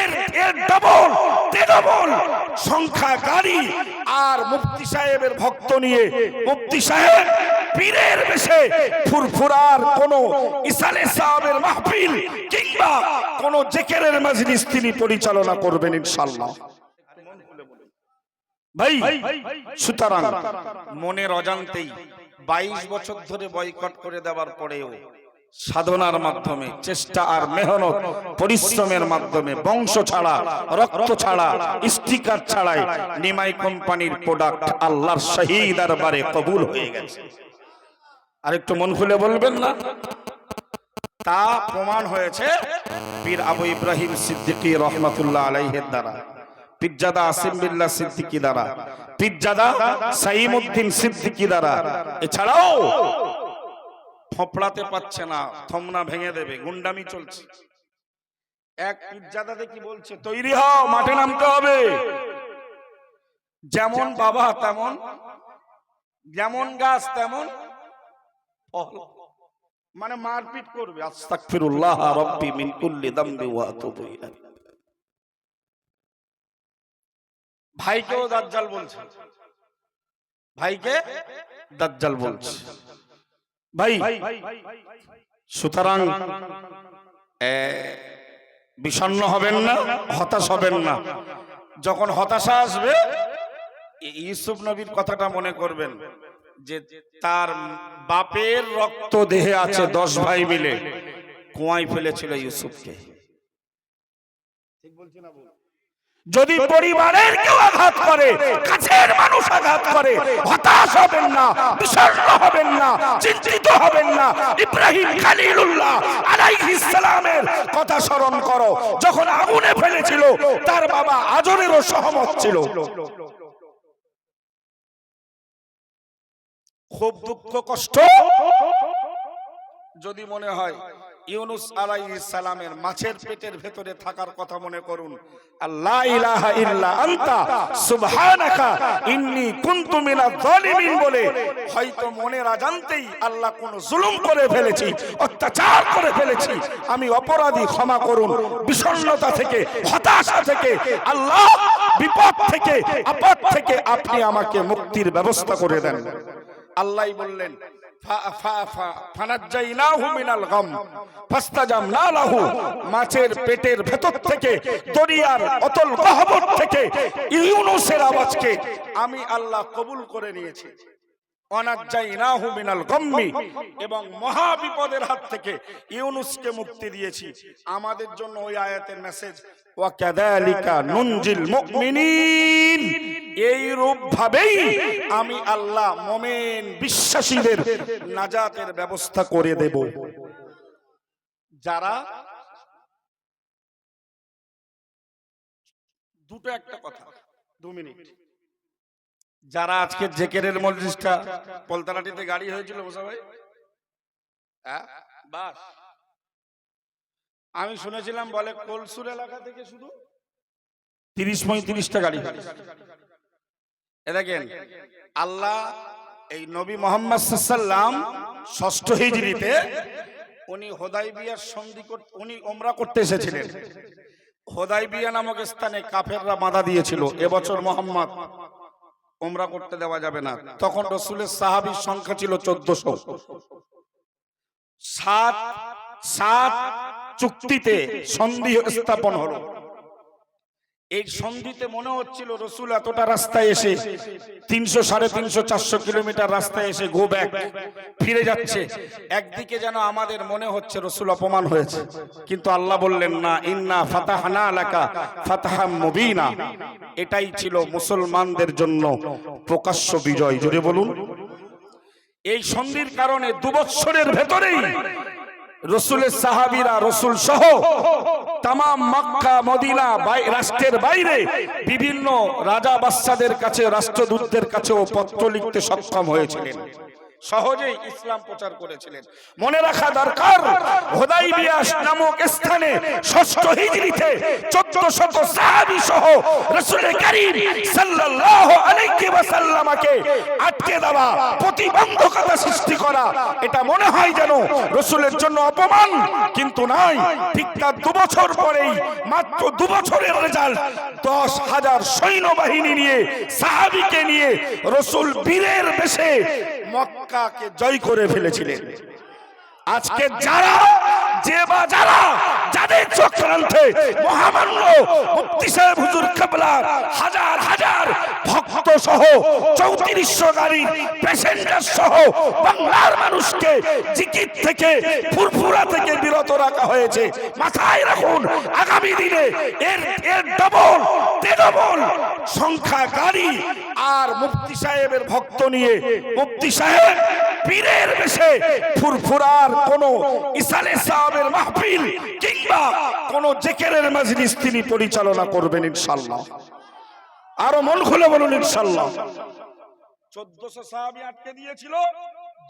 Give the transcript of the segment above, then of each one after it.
এর এর double double সংখ্যা গাড়ি আর সাহেবের ভক্ত নিয়ে সাহেব পীরের বেশে ফুরফুরার কোন ইসালে মাহফিল কিংবা কোন জেকেরের মাজলিস তিনি পরিচালনা করবেন ইনশাআল্লাহ। ভাই, সুতরাং মনের অজান্তেই বাইশ বছর ধরে বয়কট করে দেওয়ার পরেও সাধনার মাধ্যমে, চেষ্টা আর মেহনত, পরিশ্রমের মাধ্যমে, বংশ ছাড়া, রক্ত ছাড়া, স্টিকার ছাড়াই নিমাই কোম্পানির প্রোডাক্ট আল্লাহর শহীদ দরবারে কবুল হয়ে গেছে। আর একটু মন খুলে বলবেন না? তা প্রমাণ হয়েছে পীর আবু ইব্রাহিম সিদ্দিকী রহমাতুল্লাহ আলাইহের দ্বারা পিজ্জাদা আসিম বিল্লাহ সিদ্দিকী দ্বারা পিজ্জাদা সাইমুদ্দিন সিদ্দিকী দ্বারা। এছাড়াও ফপড়াতে পাচ্ছে না, থমনা ভেঙে দেবে, গুন্ডামি চলছে। এক পিজ্জাদাতে কি বলছে, তৈরি হও, মাঠে নামতে হবে। যেমন বাবা, তেমন, যেমন গাছ, তেমন মানে মারপিট করবে। আস্তাগফিরুল্লাহ রাব্বি মিন কুল্লি দামবি ওয়া আতুবু ভাইকেও দাজ্জাল বলছে। ভাইকে দাজ্জাল বলছে। ভাই সুতরাং এ, বিষণ্ণ হবেন না হতাশ হবেন না। যখন হতাশা আসবে ইউসুফ নবীর কথাটা মনে করবেন যে তার বাপের রক্ত দেহে আছে দশ ভাই মিলে। কুয়ায় ফেলেছিল ইউসুফকে। যদি পরিবারের কেউ আঘাত করে কাছের মানুষ আঘাত করে হতাশ হবেন না বিষণ্ণ হবেন না চিন্তিত হবেন না। ইব্রাহিম খালিলুল্লাহ আলাইহিস সালামের কথা স্মরণ করো। যখন আগুনে ফেলেছিল তার বাবা আজরেরও সহমত ছিল। খুব দুঃখ কষ্ট যদি মনে হয়। ইউনুস আলাইহিস সালামের মাছের পেটের ভেতরে থাকার কথা মনে করুন। আল্লাহ ইলাহা ইল্লা আনতা সুবহানাকা ইন্নী কুনতু মিনাজ জালিমিন বলে। হয়তো মনের আল্লাহ কোন জুলুম করে ফেলেছি অত্যাচার করে ফেলেছি। আমি অপরাধী ক্ষমা করুন। বিষণ্ণতা থেকে হতাশা থেকে আল্লাহ বিপদ থেকে আপদ থেকে আপনি আমাকে মুক্তির ব্যবস্থা করে দেন। আল্লাহ বললেন মাছের পেটের ভেতর থেকে, দরিয়ার অতল গহবর থেকে, ইউনুসের আওয়াজকে আমি আল্লাহ কবুল করে নিয়েছি। এবং মহা বিপদের হাত থেকে ইউনুসকে মুক্তি দিয়েছি। আমাদের জন্য ওই আয়াতের মেসেজ ওয়াকাযালিকা নুনজিল মুমিনিন। এই রূপ ভাবেই আমি আল্লাহ মোমেন বিশ্বাসীদের নাজাতের ব্যবস্থা করে দেব। যারা দুটো একটা কথা, দু মিনিট। যারা আজকে জেকেরের মসজিদটা পলতালাটিতে গাড়ি হয়েছিল, মোসা ভাই? বাস। আমি শুনেছিলাম বলে কলসুর এলাকা থেকে শুধু তিরিশ পঁয়ত্রিশটা গাড়ি। এ দেখেন আল্লাহ এই নবী মোহাম্মদ সাল্লাম ষষ্ঠ হিজরিতে উনি হোদাই বিয়ার সন্ধি উনি ওমরা করতে এসেছিলেন। হোদাই বিয়া নামক স্থানে কাফেররা বাধা দিয়েছিল এবছর মোহাম্মদ ওমরা করতে দেওয়া যাবে না। তখন রসুলের সাহাবীর সংখ্যা ছিল চোদ্দশো। সাত সাত চুক্তিতে সন্ধি স্থাপন হলো। এই সন্ধিতে মনে হচ্ছিল রসুল এতটা রাস্তায় এসে তিনশো সাড়ে তিনশো চারশো কিলোমিটার রাস্তায় এসে গো ব্যাক ফিরে যাচ্ছে। একদিকে যেন আমাদের মনে হচ্ছে রসুল অপমান হয়েছে, কিন্তু আল্লাহ বললেন, না, ইন্না ফাতাহানা এলাকা ফাতাহা মুবিনা। এটাই ছিল মুসলমানদের জন্য প্রকাশ্য বিজয়। জুড়ে বলুন। এই সন্ধির কারণে দুবৎসরের ভেতরেই রসুলের সাহাবিরা, রসুল সহ তাম মক্কা, মদিনা রাষ্ট্রের বাইরে বিভিন্ন রাজা বাচ্চাদের কাছে, রাষ্ট্রদূতদের কাছেও পত্র লিখতে সক্ষম হয়েছিলেন। সহজেই ইসলাম প্রচার করেছিলেন। মনে রাখা দরকার হোদাইবিয়া নামক স্থানে ষষ্ঠ হিজরিতে চোদ্দ শত সাহাবি সহ রসুল করিম সাল্লাল্লাহু আলাইহি ওয়াসাল্লামকে আটকে দেওয়া, প্রতিবন্ধকতা সৃষ্টি করা, এটা মনে হয় যেন রসুলের জন্য অপমান, কিন্তু নাই। ঠিক তার দু বছর পরেই, মাত্র দু বছরের রেজাল্ট, দশ হাজার সৈন্যবাহিনী নিয়ে, সাহাবিকে নিয়ে রসুল বীরের বেশে মক্কাকে জয় করে ফেলেছিলেন। আজকে যারা যে বা যারা যাদের চক্রান্তে মহামান্য মুক্তি সাহেব হুজুর কেবলা হাজার হাজার ভক্ত সহ চৌত্রিশশো গাড়ির প্যাসেঞ্জার সহ বাংলার মানুষকে জিকির থেকে ফুরফুরা থেকে বিরত রাখা হয়েছে। মাথায় রাখুন, আগামী দিনে এর এর ডবল ডবল সংখ্যা গাড়ি আর মুফতি সাহেবের ভক্ত নিয়ে, মুফতি সাহেব পীরের বেশে ফুরফুরার কোন ইসালে সাহেবের মাহফিল কিংবা কোন জেকেরের মাজলিস তিনি পরিচালনা করবেন ইনশাল্লাহ আরও মন খুলে বলুন ইনশাল্লাহ চোদ্দশো সাহাবি আটকে দিয়েছিল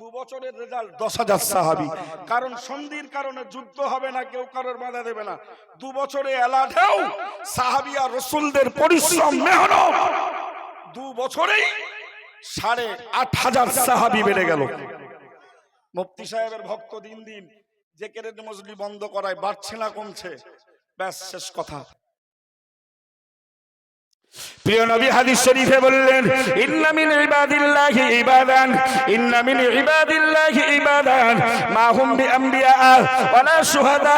দু বছরের রেজাল্ট। দশ হাজার সাহাবি। কারণ সন্ধির কারণে যুদ্ধ হবে না কেউ কারোর বাধা দেবে না। দু বছরে এলাঢেও সাহাবি আর রসুলদের পরিশ্রম মেহনত দু বছরেই সাড়ে আট হাজার সাহাবি বেড়ে গেল। মুফতি সাহেবের ভক্ত দিন দিন যে কেরেট মজলি বন্ধ করায় বাড়ছে না, কমছে। ব্যাস, শেষ কথা। প্রিয় নবী হাদিস শরীফে বললেন, ইন্না মিন ইবাদিল্লাহি ইবাদান, ইন্না মিন ইবাদিল্লাহি ইবাদান, মা হুম বিআম্বিয়া ওয়ালা শুহাদা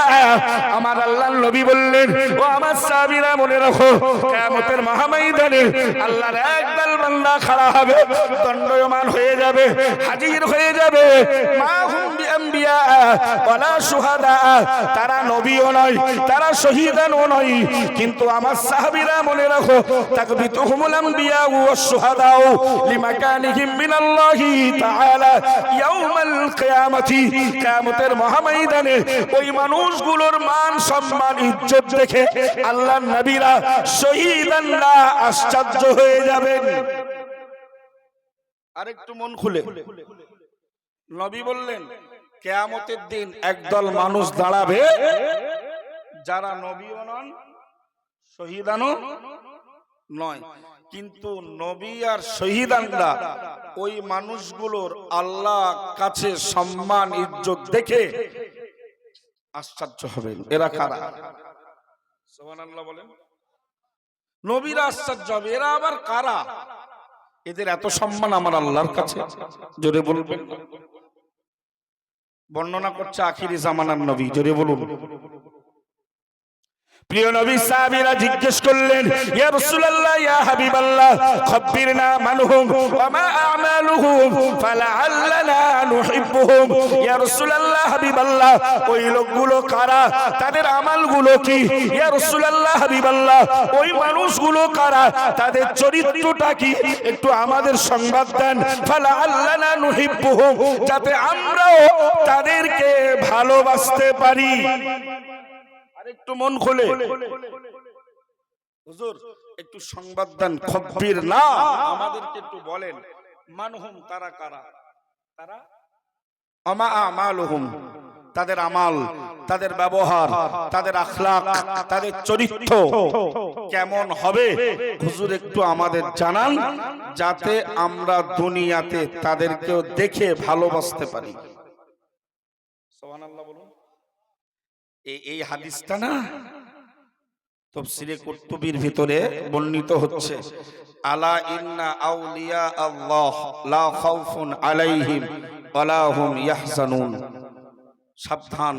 আমার আল্লাহর নবী বললেন, ও আমার সাহাবীরা, মনে রাখো, কিয়ামতের মহাময়দানে আল্লাহর একদল বান্দা খাড়া হবে, দণ্ডয়মান হয়ে যাবে, হাজির হয়ে যাবে। মা হুম বিআম্বিয়া ওয়ালা শুহাদা তারা নবীও নয়, তারা শহীদানও নয়, কিন্তু আমার সাহাবীরা, মনে রাখো তাকবিতুহুমুল আমবিয়া ওয়াস শুহাদাউ লিমাকানিহিম মিনাল্লাহি তাআলা ইয়াউমাল কিয়ামতি। কিয়ামতের মহাময়দানে ওই মানুষগুলোর মান সম্মান, ইজ্জত দেখে আল্লাহর নবীরা শহীদান না, আশ্চর্য হয়ে যাবেন। আরেকটু মন খুলে। নবী বললেন, কেয়ামতের দিন একদল মানুষ দাঁড়াবে যারা নবীও নন শহীদানো নয়। কিন্তু নবী আর শহীদানরা ওই মানুষগুলোর আল্লাহ কাছে সম্মান ইজ্জত দেখে আশ্চর্য হবেন। এরা কারা? বলেন। নবীরা আশ্চর্য হবে। এরা আবার কারা? এদের এত সম্মান আমার আল্লাহর কাছে। জোরে বলবেন। বর্ণনা করছে আখিরি জামানার নবী। জোরে বলুন। প্রিয় নবী সাহাবীরা জিজ্ঞেস করলেন, ইয়া রাসূলুল্লাহ, ইয়া হাবিবাল্লাহ খবিরনা মানহুম, ওয়া মা আমালুহুম, ফালাআল্লানা নুহিব্বুহুম? ইয়া রাসূলুল্লাহ, হাবিবাল্লাহ, ওই লোকগুলো কারা? তাদের আমলগুলো কি? ইয়া রাসূলুল্লাহ, হাবিবাল্লাহ, ওই মানুষগুলো কারা? তাদের চরিত্রটা কি? একটু আমাদের সংবাদ দেন। ফালাআল্লানা নুহিব্বুহুম, যাতে আমরাও তাদেরকে ভালোবাসতে পারি। একটু মন খোলে। হুজুর একটু সংবাদ দেন খব্বির না। আমাদেরকে একটু বলেন মানহুম তারা কারা? তারা? আমা আমালুহুম তাদের আমাল তাদের ব্যবহার তাদের আখলাক তাদের চরিত্র কেমন হবে? হুজুর একটু আমাদের জানান যাতে আমরা দুনিয়াতে তাদেরকেও দেখে ভালোবাসতে পারি। সুবহানাল্লাহ বলুন। এই এই হাদিসটা না? তফসিরে কুতুবির ভিতরে বর্ণিত হচ্ছে আলা ইন্না আউলিয়া আল্লাহ লা খাউফুন আলাইহিম ওয়ালা হুম ইয়াহজানুন। সাবধান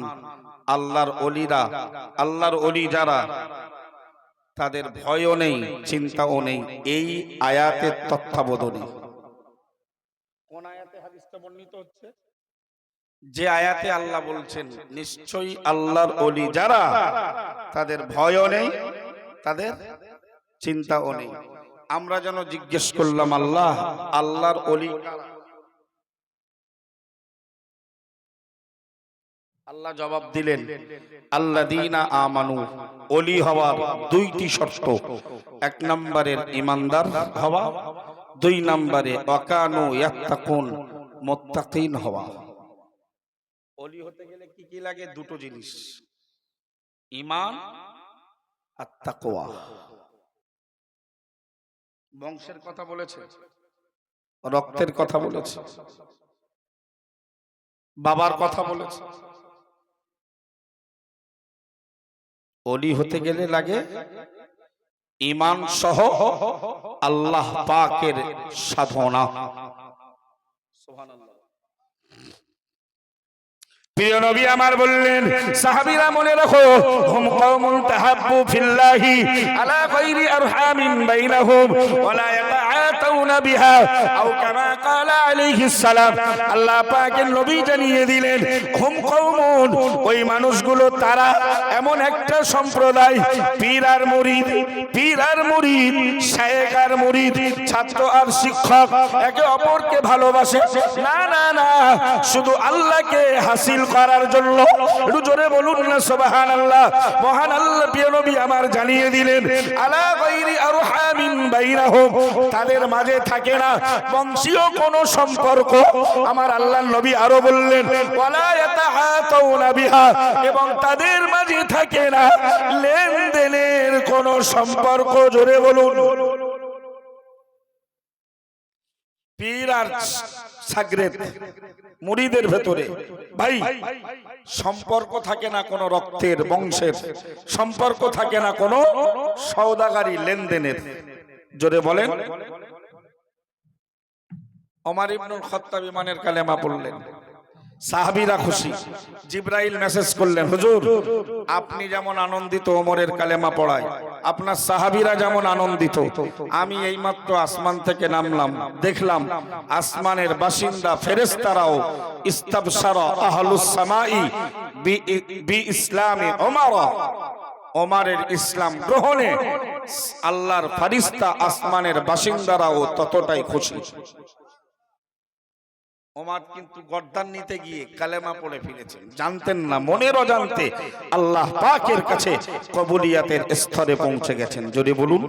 আল্লাহর ওলিরা আল্লাহর ওলি যারা তাদের ভয়ও নেই চিন্তাও নেই এই আয়াতের তত্ত্বাবধানে। কোন আয়াতে হাদিসটা বর্ণিত হচ্ছে? যে আয়াতে আল্লাহ বলছেন, নিশ্চয়ই আল্লাহর অলি যারা, তাদের ভয়ও নেই, তাদের চিন্তাও নেই। আমরা যেন জিজ্ঞেস করলাম, আল্লাহ, আল্লাহর অলি আল্লাহ জবাব দিলেন আল্লাহ দিনা আমানু অলি হওয়ার দুইটি শর্ত। এক নম্বরের ইমানদার হওয়া, দুই নম্বরে অকানু ইয়াত্তাকুন, মোত্তাকিন হওয়া। অলি হতে গেলে কি কি লাগে? দুটো জিনিস। ইমান আর তাকওয়া। বংশের কথা বলেছে? রক্তের কথা বলেছে। বাবার কথা বলেছে। অলি হতে গেলে লাগে ইমান সহ আল্লাহ পাকের সাধনা। প্রিয় নবী আমার বললেন, সাহাবীরা মনে রাখো, হুম কওমুন তাহাব্বু ফিল্লাহি আলা গায়রি আরহামিন বাইনাহুম, ওয়ালা ক্বালা আলাইহিস সালাম। আল্লাহ নবী জানিয়ে দিলেন, হুম ওই মানুষগুলো তারা এমন একটা সম্প্রদায়, পীর আর পীর আর আর ছাত্র আর শিক্ষক, একে অপরকে ভালোবাসে। না না না, শুধু আল্লাহকে হাসিল করার জন্য। একটু জোরে বলুন না সুবহান আল্লাহ মহান আল্লাহ প্রিয় নবী আমার জানিয়ে দিলেন, আলা গায়রি আরহামিন বাইনাহুম। তাদের মাঝে থাকে না। বংশীয় কোনো সম্পর্ক। আমার আল্লাহর নবী আরও বললেন এবং তাদের মাঝে থাকে না। লেনদেনের কোনো সম্পর্ক, জোরে বলুন। মুড়িদের ভেতরে। ভাই, সম্পর্ক থাকে না কোনো রক্তের, বংশের। সম্পর্ক থাকে না কোনো সৌদাগারি লেনদেনের। জোরে বলেন। ওমর ইবনুল খাত্তাব ইমানের কালেমা পড়লেন সাহাবীরা খুশি। জিব্রাইল মেসেজ করলেন, হুজুর, আপনি যেমন আনন্দিত ওমরের কালেমা পড়ায়, আপনার সাহাবীরা যেমন আনন্দিত, আমি এইমাত্র আসমান থেকে নামলাম, দেখলাম আসমানের বাসিন্দা ফেরেস্তারাও ইস্তাবশারা আহলুস সামাই বি, ইসলামে ওমর। ওমারের ইসলাম গ্রহণে আল্লাহর ফারিস্তা আসমানের বাসিন্দারাও ততটাই খুশি। ওমার কিন্তু গর্দান নিতে গিয়ে কালেমা পড়ে ফিরেছেন জানতেন না মনের অজান্তে আল্লাহ পাকের কাছে কবুলিয়াতের স্তরে পৌঁছে গেছেন। যদি বলুন